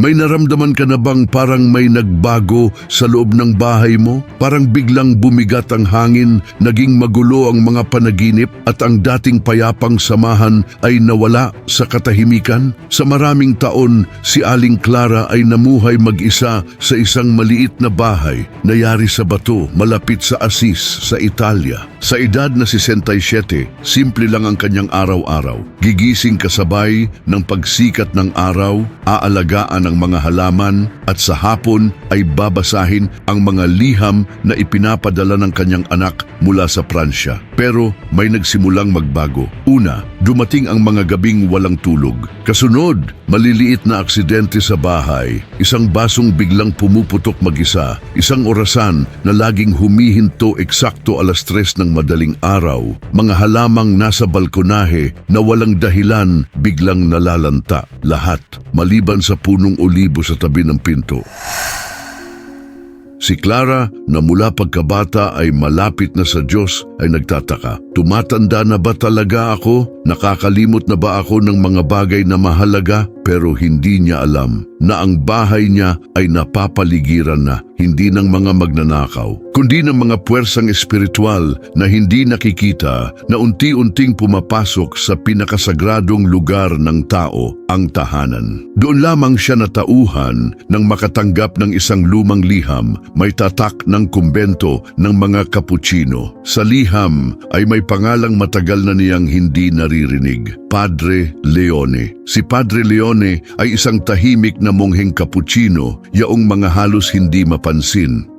May naramdaman ka na bang parang may nagbago sa loob ng bahay mo? Parang biglang bumigat ang hangin, naging magulo ang mga panaginip at ang dating payapang samahan ay nawala sa katahimikan? Sa maraming taon, si Aling Clara ay namuhay mag-isa sa isang maliit na bahay na yari sa bato malapit sa Asis sa Italia. Sa edad na 67, simple lang ang kanyang araw-araw. Gigising kasabay ng pagsikat ng araw, aalagaan ang mga halaman at sa hapon ay babasahin ang mga liham na ipinapadala ng kanyang anak mula sa Pransya. Pero may nagsimulang magbago. Una, dumating ang mga gabing walang tulog. Kasunod, maliliit na aksidente sa bahay, isang basong biglang pumuputok mag-isa, isang orasan na laging humihinto eksakto alas tres ng madaling araw, mga halamang nasa balkonahe na walang dahilan biglang nalalanta. Lahat, maliban sa punong olibo sa tabi ng pinto. Si Clara na mula pagkabata ay malapit na sa Diyos ay nagtataka. Tumatanda na ba talaga ako? Nakakalimot na ba ako ng mga bagay na mahalaga? Pero hindi niya alam na ang bahay niya ay napapaligiran na hindi ng mga magnanakaw, kundi ng mga puwersang espiritual na hindi nakikita na unti-unting pumapasok sa pinakasagradong lugar ng tao, ang tahanan. Doon lamang siya natauhan nang makatanggap ng isang lumang liham, may tatak ng kumbento ng mga kapuchino. Sa liham ay may pangalang matagal na niyang hindi naririnig, Padre Leone. Si Padre Leone ay isang tahimik na mongheng kapuchino, yaong mga halos hindi mapansin.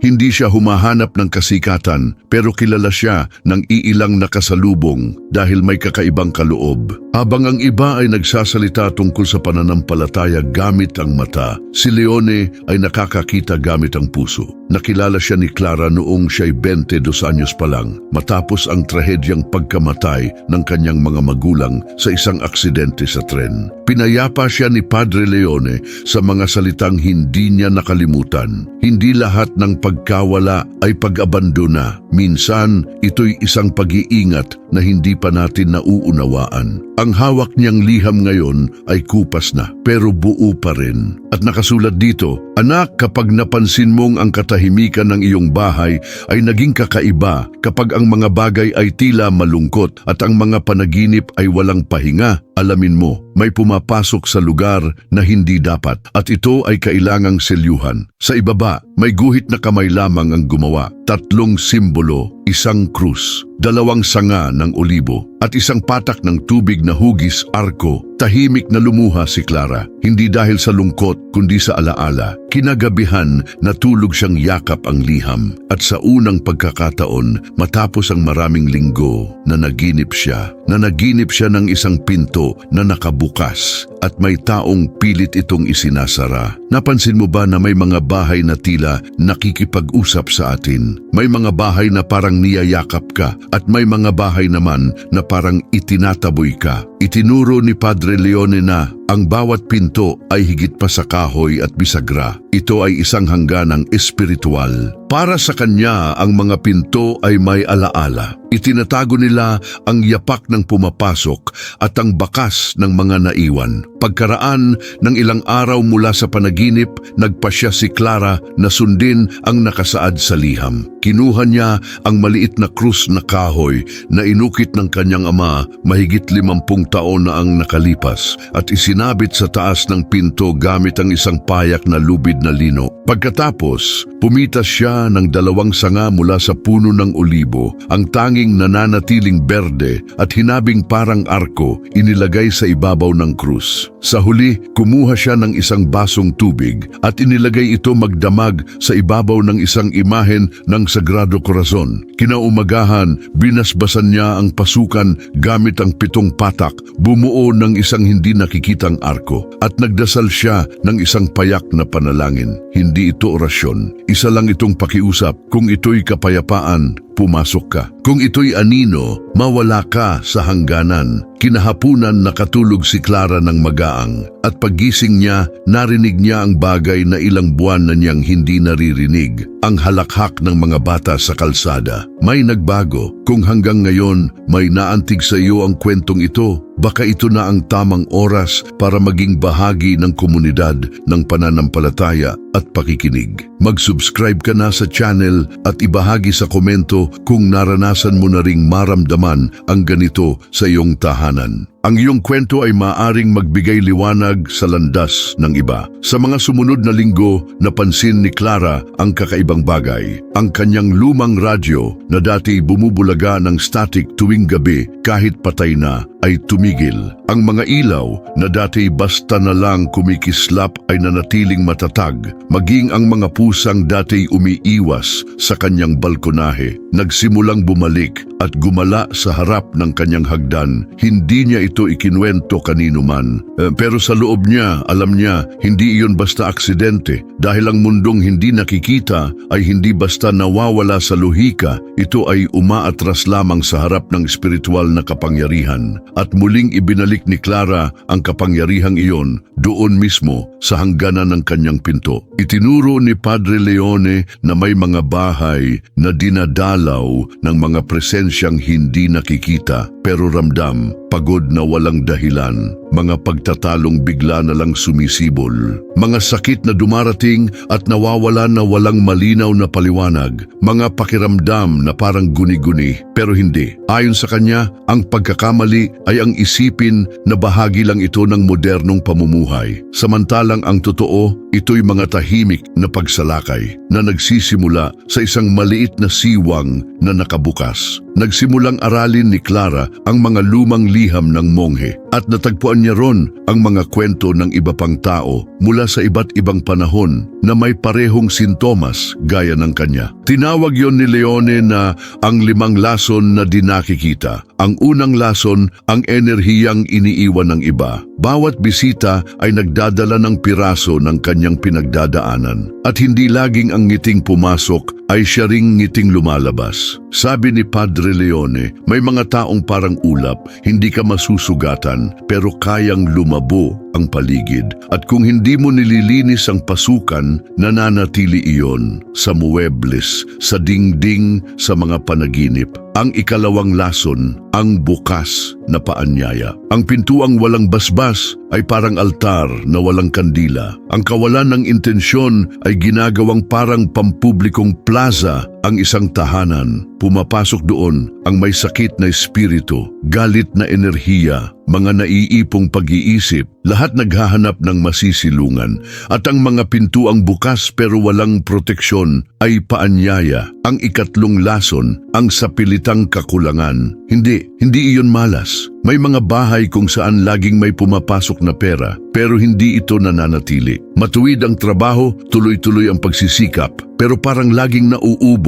Hindi siya humahanap ng kasikatan, pero kilala siya ng iilang nakasalubong dahil may kakaibang kaloob. Habang ang iba ay nagsasalita tungkol sa pananampalataya gamit ang mata, si Leone ay nakakakita gamit ang puso. Nakilala siya ni Clara noong siya'y 22 anyos pa lang, matapos ang trahedyang pagkamatay ng kanyang mga magulang sa isang aksidente sa tren. Pinayapa siya ni Padre Leone sa mga salitang hindi niya nakalimutan. Hindi lahat ng pagkawala ay pag-abandona. Minsan, ito'y isang pag-iingat na hindi pa natin nauunawaan. Ang hawak niyang liham ngayon ay kupas na, pero buo pa rin. At nakasulat dito, Anak, kapag napansin mong ang katahimikan ng iyong bahay ay naging kakaiba, kapag ang mga bagay ay tila malungkot at ang mga panaginip ay walang pahinga, alamin mo, may pumapasok sa lugar na hindi dapat at ito ay kailangang selyuhan. Sa ibaba, may guhit na kamay lamang ang gumawa. Tatlong simbolo, isang krus, dalawang sanga ng olibo at isang patak ng tubig na hugis arko. Tahimik na lumuha si Clara, hindi dahil sa lungkot kundi sa alaala. Kinagabihan natulog siyang yakap ang liham at sa unang pagkakataon matapos ang maraming linggo na naginip siya, na naginip siya ng isang pinto na nakabukas at may taong pilit itong isinasara. Napansin mo ba na may mga bahay na tila nakikipag-usap sa atin? May mga bahay na parang niyayakap ka at may mga bahay naman na parang itinataboy ka. Itinuro ni Padre Leone na ang bawat pinto ay higit pa sa kahoy at bisagra. Ito ay isang hangganang espiritual. Para sa kanya, ang mga pinto ay may alaala. Itinatago nila ang yapak ng pumapasok at ang bakas ng mga naiwan. Pagkaraan ng ilang araw mula sa panaginip, nagpasya si Clara na sundin ang nakasaad sa liham. Kinuha niya ang maliit na krus na kahoy na inukit ng kanyang ama mahigit limampung taon na ang nakalipas at isinabit sa taas ng pinto gamit ang isang payak na lubid na lino. Pagkatapos, pumitas siya ng dalawang sanga mula sa puno ng olibo, ang tanging nananatiling berde at hinabing parang arko inilagay sa ibabaw ng krus. Sa huli, kumuha siya ng isang basong tubig at inilagay ito magdamag sa ibabaw ng isang imahen ng Sagrado Corazon. Kinaumagahan, binasbasan niya ang pasukan gamit ang pitong patak, bumuo ng isang hindi nakikitang arko at nagdasal siya ng isang payak na panalangin. Hindi ito orasyon. Isa lang itong pakiusap. Kung ito'y kapayapaan, pumasok ka. Kung ito'y anino, mawala ka sa hangganan. Kinahapunan nakatulog si Clara ng magaang at paggising niya, narinig niya ang bagay na ilang buwan na niyang hindi naririnig, ang halakhak ng mga bata sa kalsada. May nagbago. Kung hanggang ngayon may naantig sa iyo ang kwentong ito, baka ito na ang tamang oras para maging bahagi ng komunidad ng pananampalataya at pakikinig. Mag-subscribe ka na sa channel at ibahagi sa komento kung naranasan mo na ring maramdaman ang ganito sa iyong tahanan. Ang iyong kwento ay maaring magbigay liwanag sa landas ng iba. Sa mga sumunod na linggo, napansin ni Clara ang kakaibang bagay. Ang kanyang lumang radyo na dati bumubulaga ng static tuwing gabi kahit patay na ay tumigil. Ang mga ilaw na dati basta na lang kumikislap ay nanatiling matatag, maging ang mga pusang dati umiiwas sa kanyang balkonahe. Nagsimulang bumalik at gumala sa harap ng kanyang hagdan. Hindi niya ito ikinuwento kanino man. Eh, pero sa loob niya, alam niya, hindi iyon basta aksidente. Dahil ang mundong hindi nakikita ay hindi basta nawawala sa luhika, ito ay umaatras lamang sa harap ng espiritual na kapangyarihan. At muling ibinalik ni Clara ang kapangyarihang iyon doon mismo sa hangganan ng kanyang pinto. Itinuro ni Padre Leone na may mga bahay na dinadalaw ng mga presensyang hindi nakikita pero ramdam, pagod na walang dahilan, mga pagtatalong bigla na lang sumisibol, mga sakit na dumarating at nawawala na walang malinaw na paliwanag, mga pakiramdam na parang guni-guni pero hindi. Ayon sa kanya, ang pagkakamali ay ang isipin na bahagi lang ito ng modernong pamumuhay. Samantalang ang totoo, ito'y mga tahimik na pagsalakay na nagsisimula sa isang maliit na siwang na nakabukas. Nagsimulang aralin ni Clara ang mga lumang liham ng monghe at natagpuan niya ron ang mga kwento ng iba pang tao mula sa iba't ibang panahon na may parehong sintomas gaya ng kanya. Tinawag yon ni Leone na ang limang lason na di nakikita. Ang unang lason, ang enerhiyang iniiwan ng iba. Bawat bisita ay nagdadala ng piraso ng kanyang pinagdadaanan. At hindi laging ang ngiting pumasok ay siya ring ngiting lumalabas. Sabi ni Padre Leone, may mga taong parang ulap, hindi ka masusugatan, pero kayang lumabo ang paligid. At kung hindi mo nililinis ang pasukan, nananatili iyon sa muebles, sa dingding, sa mga panaginip. Ang ikalawang lason, ang bukas na paanyaya. Ang pintuang walang basbas ay parang altar na walang kandila. Ang kawalan ng intensyon ay ginagawang parang pampublikong plaza ang isang tahanan. Pumapasok doon ang may sakit na espiritu, galit na enerhiya, mga naiipong pag-iisip, lahat naghahanap ng masisilungan at ang mga pintuang bukas pero walang proteksyon ay paanyaya. Ang ikatlong lason, ang sapilitang kakulangan. Hindi, hindi iyon malas. May mga bahay kung saan laging may pumapasok na pera pero hindi ito nananatili. Matuwid ang trabaho, tuloy-tuloy ang pagsisikap pero parang laging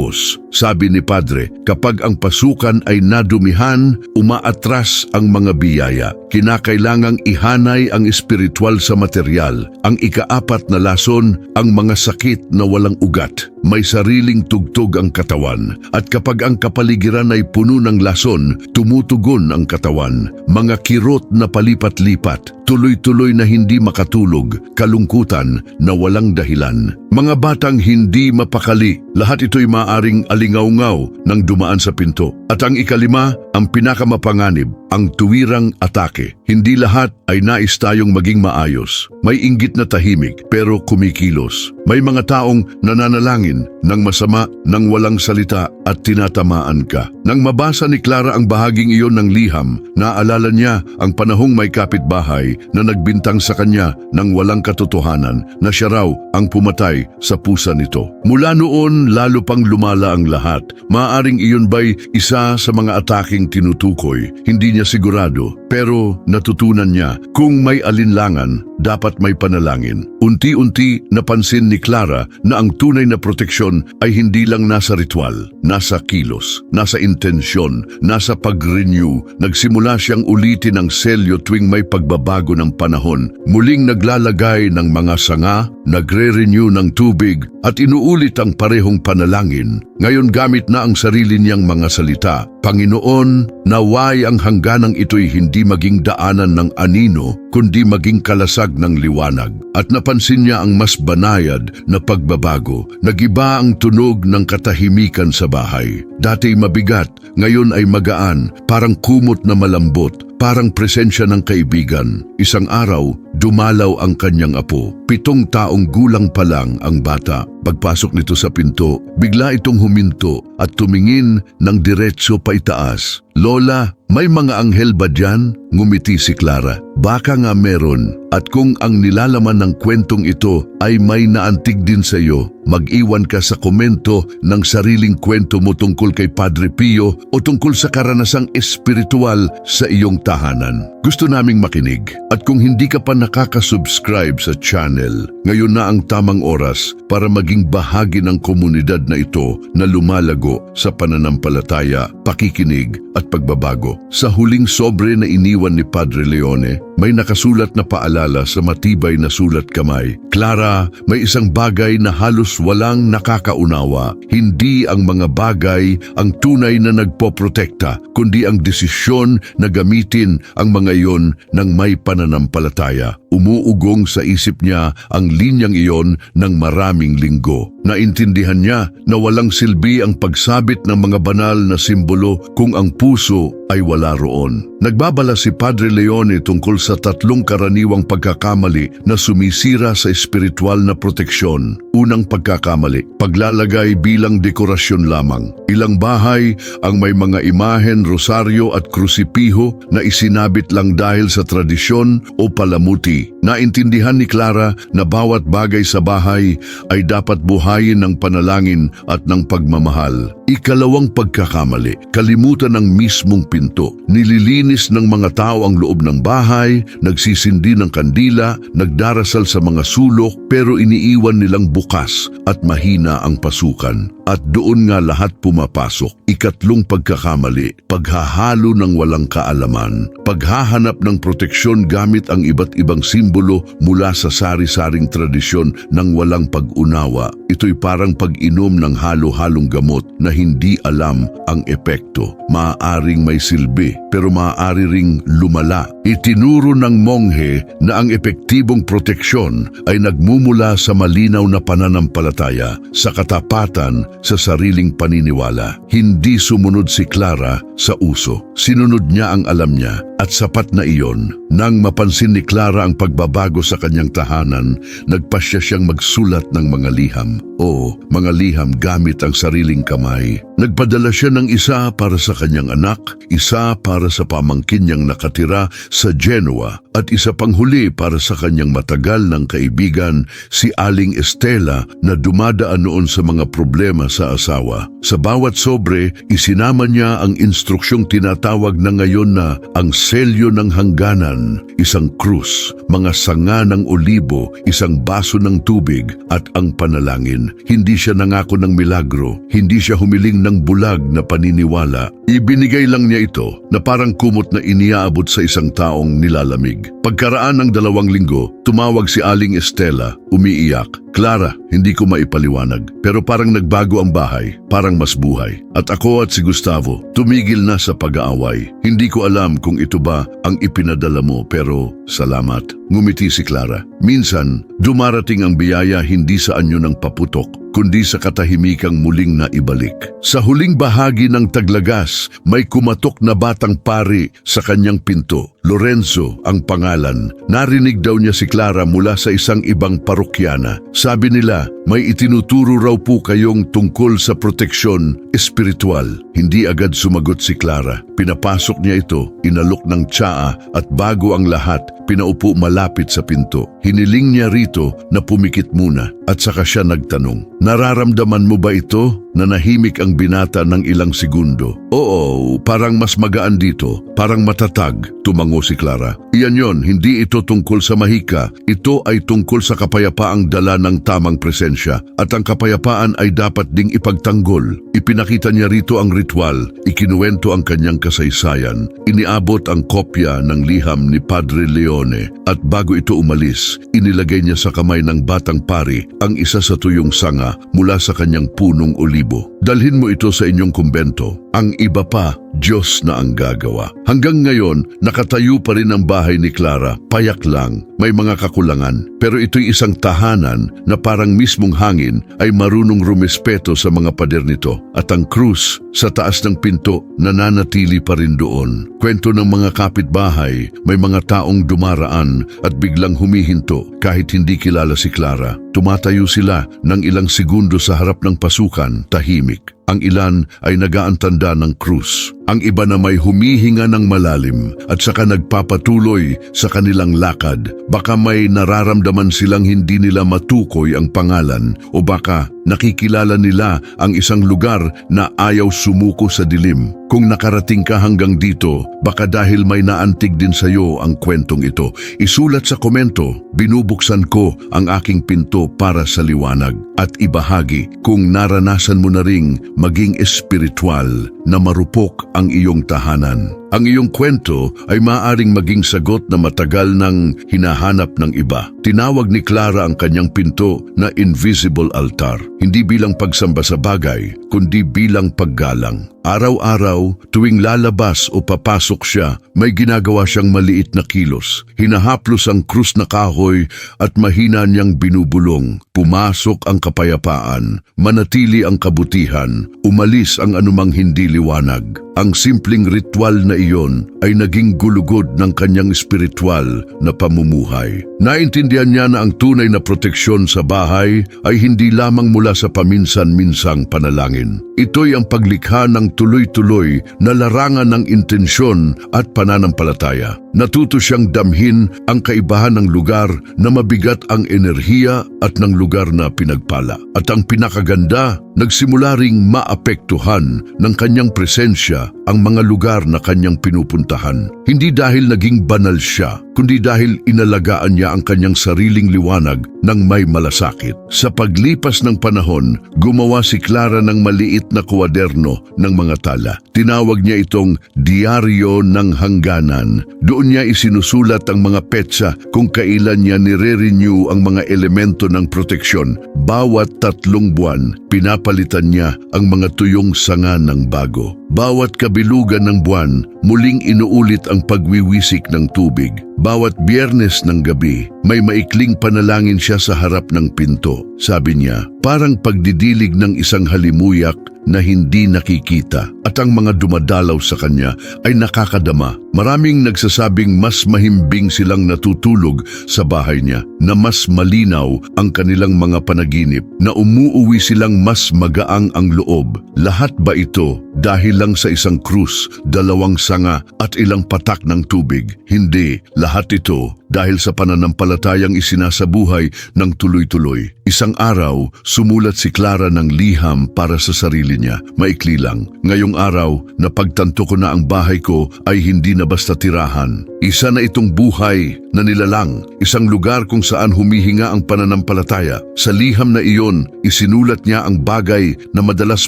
nauubos. Sabi ni Padre, kapag ang pasukan ay nadumihan, umaatras ang mga biyaya. Kinakailangang ihanay ang espiritual sa material. Ang ikaapat na lason, ang mga sakit na walang ugat. May sariling tugtog ang katawan at kapag ang kapaligiran ay puno ng lason, tumutugon ang katawan. Mga kirot na palipat-lipat, tuloy-tuloy na hindi makatulog, kalungkutan na walang dahilan. Mga batang hindi mapakali, lahat ito'y maaring alingaw-ngaw ng dumaan sa pinto. At ang ikalima, ang pinakamapanganib, ang tuwirang atake. Hindi lahat ay nais tayong maging maayos. May inggit na tahimik pero kumikilos. May mga taong nananalangin ng masama ng walang salita at tinatamaan ka. Nang mabasa ni Clara ang bahaging iyon ng liham, naalala niya ang panahong may kapitbahay na nagbintang sa kanya ng walang katotohanan na siya raw ang pumatay sa pusa nito. Mula noon, lalo pang lumala ang lahat. Maaring iyon ba'y isa sa mga ataking tinutukoy? Hindi niya sigurado, pero natutunan niya kung may alinlangan, dapat may panalangin. Unti-unti napansin ni Clara na ang tunay na proteksyon ay hindi lang nasa ritual, nasa kilos, nasa intensyon, nasa pag-renew. Nagsimula siyang ulitin ang selyo tuwing may pagbabago ng panahon. Muling naglalagay ng mga sanga, nagre-renew ng tubig at inuulit ang parehong panalangin. Ngayon gamit na ang sarili niyang mga salita. Panginoon, naway ang hangganang ito'y hindi maging daanan ng anino, kundi maging kalasag ng liwanag. At napansin niya ang mas banayad na pagbabago. Nagiba ang tunog ng katahimikan sa bahay. Dati mabigat, ngayon ay magaan, parang kumot na malambot, parang presensya ng kaibigan. Isang araw, dumalaw ang kanyang apo. Pitong taong gulang pa lang ang bata. Pagpasok nito sa pinto, bigla itong huminto at tumingin ng diretso pa itaas. Lola, may mga anghel ba dyan? Ngumiti si Clara. Baka nga meron. At kung ang nilalaman ng kwentong ito ay may naantig din sa iyo, mag-iwan ka sa komento ng sariling kwento mo tungkol kay Padre Pio o tungkol sa karanasang espiritual sa iyong tahanan. Gusto naming makinig. At kung hindi ka pa nakaka-subscribe sa channel, ngayon na ang tamang oras para maging bahagi ng komunidad na ito na lumalago sa pananampalataya, pakikinig at pagbabago. Sa huling sobre na iniwan ni Padre Leone, may nakasulat na paalala sa matibay na sulat kamay. Clara, may isang bagay na halos walang nakakaunawa. Hindi ang mga bagay ang tunay na nagpoprotekta, kundi ang desisyon na gamitin ang mga iyon ng may pananampalataya. Umuugong sa isip niya ang linyang iyon ng maraming linggo. Naintindihan niya na walang silbi ang pagsabit ng mga banal na simbolo kung ang puso ay wala roon. Nagbabala si Padre Leone tungkol sa tatlong karaniwang pagkakamali na sumisira sa espiritual na proteksyon. Unang pagkakamali, paglalagay bilang dekorasyon lamang. Ilang bahay ang may mga imahen, rosaryo at krusipiho na isinabit lang dahil sa tradisyon o palamuti. Naintindihan ni Clara na bawat bagay sa bahay ay dapat buhayin ng panalangin at ng pagmamahal. Ikalawang pagkakamali, kalimutan ng mismong pinto. Nililinis ng mga tao ang loob ng bahay, nagsisindi ng kandila, nagdarasal sa mga sulok, pero iniiwan nilang bukas at mahina ang pasukan. At doon nga lahat pumapasok. Ikatlong pagkakamali, paghahalo ng walang kaalaman. Paghahanap ng proteksyon gamit ang iba't ibang simbolo mula sa sari-saring tradisyon ng walang pag-unawa. Ito'y parang pag-inom ng halo-halong gamot na hindi alam ang epekto. Maaaring may silbi, pero maaari ring lumala. Itinuro ng monghe na ang epektibong proteksyon ay nagmumula sa malinaw na pananampalataya, sa katapatan, sa sariling paniniwala. Hindi sumunod si Clara sa uso. Sinunod niya ang alam niya at sapat na iyon. Nang mapansin ni Clara ang pagbabago sa kanyang tahanan, nagpasya siyang magsulat ng mga liham. O, mga liham gamit ang sariling kamay. Nagpadala siya ng isa para sa kanyang anak, isa para sa pamangkin niyang nakatira sa Genoa, at isa pang huli para sa kanyang matagal ng kaibigan, si Aling Estela na dumadaan noon sa mga problema sa asawa. Sa bawat sobre, isinama niya ang instruksyong tinatawag na ngayon na ang selyo ng hangganan, isang krus, mga sanga ng olibo, isang baso ng tubig at ang panalangin. Hindi siya nangako ng milagro, hindi siya humiling ng bulag na paniniwala. Ibinigay lang niya ito na parang kumot na iniaabot sa isang taong nilalamig. Pagkaraan ng dalawang linggo, tumawag si Aling Estela, umiiyak. Clara, hindi ko maipaliwanag, pero parang nagbago ang bahay, parang mas buhay. At ako at si Gustavo, tumigil na sa pag-aaway. Hindi ko alam kung ito ba ang ipinadala mo, pero salamat. Ngumiti si Clara. Minsan, dumarating ang biyaya hindi sa anyo ng paputok, kundi sa katahimikang muling na ibalik. Sa huling bahagi ng taglagas, may kumatok na batang pari sa kanyang pinto. Lorenzo ang pangalan. Narinig daw niya si Clara mula sa isang ibang parokyana. Sabi nila, may itinuturo raw po kayong tungkol sa proteksyon espiritual. Hindi agad sumagot si Clara. Pinapasok niya ito, inalok ng tsaa at bago ang lahat, pinaupo malapit sa pinto. Hiniling niya rito na pumikit muna at saka siya nagtanong, Nararamdaman mo ba ito? Nanahimik ang binata ng ilang segundo. Oo, parang mas magaan dito, parang matatag, tumango si Clara. Iyan yon, hindi ito tungkol sa mahika. Ito ay tungkol sa kapayapaang dala ng tamang presensya at ang kapayapaan ay dapat ding ipagtanggol. Ipinakita niya rito ang ritual, ikinuwento ang kanyang kasaysayan, iniabot ang kopya ng liham ni Padre Leone at bago ito umalis, inilagay niya sa kamay ng batang pari ang isa sa tuyong sanga mula sa kanyang punong olibo. Dalhin mo ito sa inyong kumbento. Ang iba pa, Diyos na ang gagawa. Hanggang ngayon, nakatayo pa rin ang bahay ni Clara. Payak lang, may mga kakulangan. Pero ito'y isang tahanan na parang mismong hangin ay marunong rumespeto sa mga pader nito. At ang krus sa taas ng pinto nananatili pa rin doon. Kwento ng mga kapitbahay, may mga taong dumaraan at biglang humihinto kahit hindi kilala si Clara. Tumatayo sila ng ilang segundo sa harap ng pasukan, tahimik. Ang ilan ay nagaantanda ng krus. Ang iba na may humihinga ng malalim at saka nagpapatuloy sa kanilang lakad. Baka may nararamdaman silang hindi nila matukoy ang pangalan o baka nakikilala nila ang isang lugar na ayaw sumuko sa dilim. Kung nakarating ka hanggang dito, baka dahil may naantig din sa iyo ang kwentong ito. Isulat sa komento, binubuksan ko ang aking pinto para sa liwanag at ibahagi kung naranasan mo na ring maging espiritual na marupok ang iyong tahanan. Ang iyong kwento ay maaring maging sagot na matagal nang hinahanap ng iba. Tinawag ni Clara ang kanyang pinto na invisible altar, hindi bilang pagsamba sa bagay, kundi bilang paggalang. Araw-araw, tuwing lalabas o papasok siya, may ginagawa siyang maliit na kilos. Hinahaplos ang krus na kahoy at mahina niyang binubulong. Pumasok ang kapayapaan, manatili ang kabutihan, umalis ang anumang hindi liwanag. Ang simpleng ritual na iyon ay naging gulugod ng kanyang espiritual na pamumuhay. Naintindihan niya na ang tunay na proteksyon sa bahay ay hindi lamang mula sa paminsan-minsang panalangin. Ito'y ang paglikha ng tuloy-tuloy na larangan ng intensyon at pananampalataya. Natuto siyang damhin ang kaibahan ng lugar na mabigat ang enerhiya at ng lugar na pinagpala. At ang pinakaganda, nagsimula ring maapektuhan ng kanyang presensya ang mga lugar na kanyang pinupuntahan. Hindi dahil naging banal siya, kundi dahil inalagaan niya ang kanyang sariling liwanag ng may malasakit. Sa paglipas ng panahon, gumawa si Clara ng maliit na kwaderno ng mga tala. Tinawag niya itong Diaryo ng Hangganan. Doon niya isinusulat ang mga petsa kung kailan niya nire-renew ang mga elemento ng proteksyon. Bawat tatlong buwan, pinapalitan niya ang mga tuyong sanga ng bago. Bawat kabilugan ng buwan, muling inuulit ang pagwiwisik ng tubig. Bawat biyernes ng gabi, may maikling panalangin siya sa harap ng pinto. Sabi niya, parang pagdidilig ng isang halimuyak na hindi nakikita at ang mga dumadalaw sa kanya ay nakakadama. Maraming nagsasabing mas mahimbing silang natutulog sa bahay niya, na mas malinaw ang kanilang mga panaginip, na umuuwi silang mas magaang ang loob. Lahat ba ito dahil lang sa isang krus, dalawang sanga at ilang patak ng tubig? Hindi, lahat ito dahil sa pananampalatayang isinasabuhay ng tuloy-tuloy. Isang araw, sumulat si Clara ng liham para sa sarili niya. Maikli lang. Ngayong araw, napagtanto ko na ang bahay ko ay hindi na basta tirahan. Isa na itong buhay na nilalang, isang lugar kung saan humihinga ang pananampalataya. Sa liham na iyon, isinulat niya ang bagay na madalas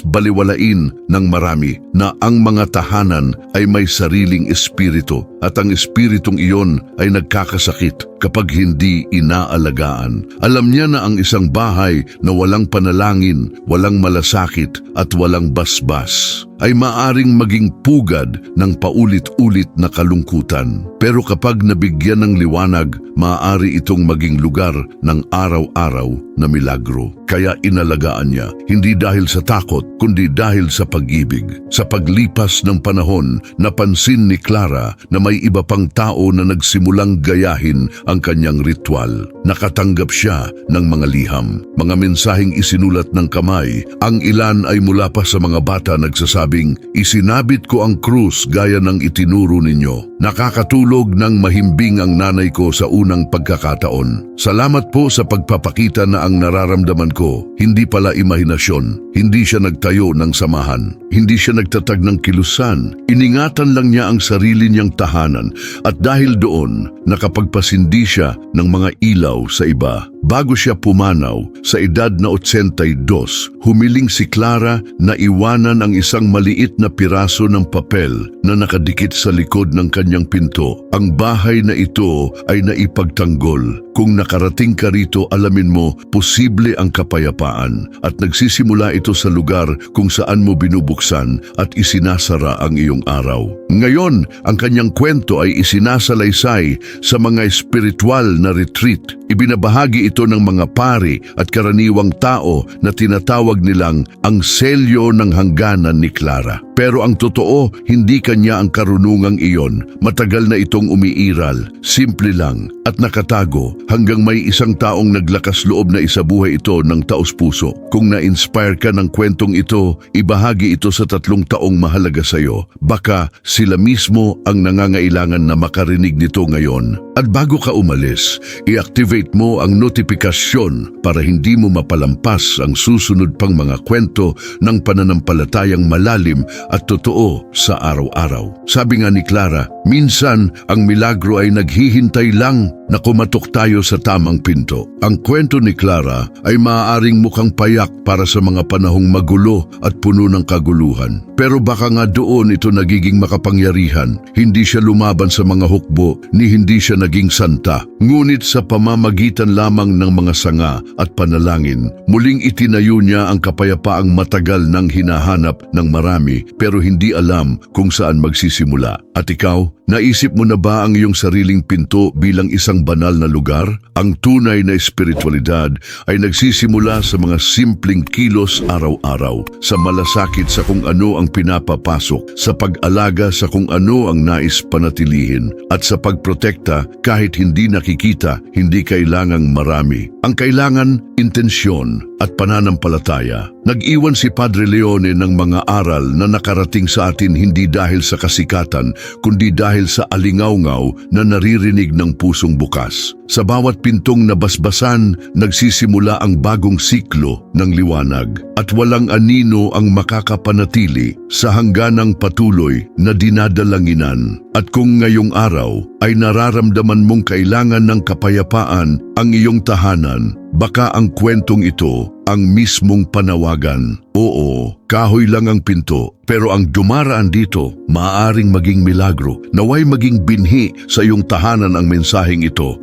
baliwalain ng marami, na ang mga tahanan ay may sariling espiritu at ang espiritong iyon ay nagkakasakit kapag hindi inaalagaan. Alam niya na ang isang bahay na walang panalangin, walang malasakit at walang basbas ay maaring maging pugad ng paulit-ulit na kalungkutan. Pero kapag nabigyan ng liwanag, maaari itong maging lugar ng araw-araw na milagro. Kaya inalagaan niya, hindi dahil sa takot, kundi dahil sa pag-ibig. Sa paglipas ng panahon, napansin ni Clara na may iba pang tao na nagsimulang gayahin ang kanyang ritual. Nakatanggap siya ng mga liham, mga mensaheng isinulat ng kamay. Ang ilan ay mula pa sa mga bata nagsasabing, isinabit ko ang krus gaya ng itinuro ninyo. Nakakatulog ng mahimbing ang nanay ko sa unang pagkakataon. Salamat po sa pagpapakita na ang nararamdaman ko, hindi pala imahinasyon. Hindi siya nagtayo ng samahan. Hindi siya nagtatag ng kilusan. Iningatan lang niya ang sarili niyang tahanan at dahil doon, nakapagpasindi siya ng mga ilaw sa iba. Bago siya pumanaw, sa edad na 82, humiling si Clara na iwanan ang isang maliit na piraso ng papel na nakadikit sa likod ng kanyang pinto. Ang bahay na ito ay naipagtanggol, Kung nakarating ka rito, alamin mo, posible ang kapayapaan at nagsisimula ito sa lugar kung saan mo binubuksan at isinasara ang iyong araw. Ngayon, ang kanyang kwento ay isinasalaysay sa mga espiritual na retreat. Ibinabahagi ito ng mga pari at karaniwang tao na tinatawag nilang ang selyo ng hangganan ni Clara. Pero ang totoo, hindi kanya ang karunungang iyon. Matagal na itong umiiral, simple lang at nakatago hanggang may isang taong naglakas loob na isabuhay ito ng taos puso. Kung na-inspire ka ng kwentong ito, ibahagi ito sa tatlong taong mahalaga sa iyo. Baka sila mismo ang nangangailangan na makarinig nito ngayon. At bago ka umalis, i-activate mo ang notifikasyon para hindi mo mapalampas ang susunod pang mga kwento ng pananampalatayang malalim at totoo sa araw-araw. Sabi nga ni Clara, minsan ang milagro ay naghihintay lang na kumatok tayo sa tamang pinto. Ang kwento ni Clara ay maaaring mukhang payak para sa mga panahong magulo at puno ng kaguluhan. Pero baka nga doon ito nagiging makapangyarihan. Hindi siya lumaban sa mga hukbo ni hindi siya naging santa. Ngunit sa pamamagitan lamang ng mga sanga at panalangin, muling itinayo niya ang kapayapaang matagal nang hinahanap ng marami pero hindi alam kung saan magsisimula. At ikaw, naisip mo na ba ang iyong sariling pinto bilang isang banal na lugar? Ang tunay na espiritualidad ay nagsisimula sa mga simpleng kilos araw-araw, sa malasakit sa kung ano ang pinapapasok, sa pag-alaga sa kung ano ang nais panatilihin, at sa pagprotekta kahit hindi nakikita, hindi kailangang marami. Ang kailangan, intensyon at pananampalataya. Nag-iwan si Padre Leone ng mga aral na nakarating sa atin hindi dahil sa kasikatan, kundi dahil sa alingawngaw na naririnig ng pusong bukas. Sa bawat pintong nabasbasan, nagsisimula ang bagong siklo ng liwanag at walang anino ang makakapanatili sa hangganang patuloy na dinadalanginan. At kung ngayong araw ay nararamdaman mong kailangan ng kapayapaan ang iyong tahanan, baka ang kwentong ito ang mismong panawagan. Oo, kahoy lang ang pinto, pero ang dumaraan dito, maaaring maging milagro. Naway maging binhi sa iyong tahanan ang mensaheng ito.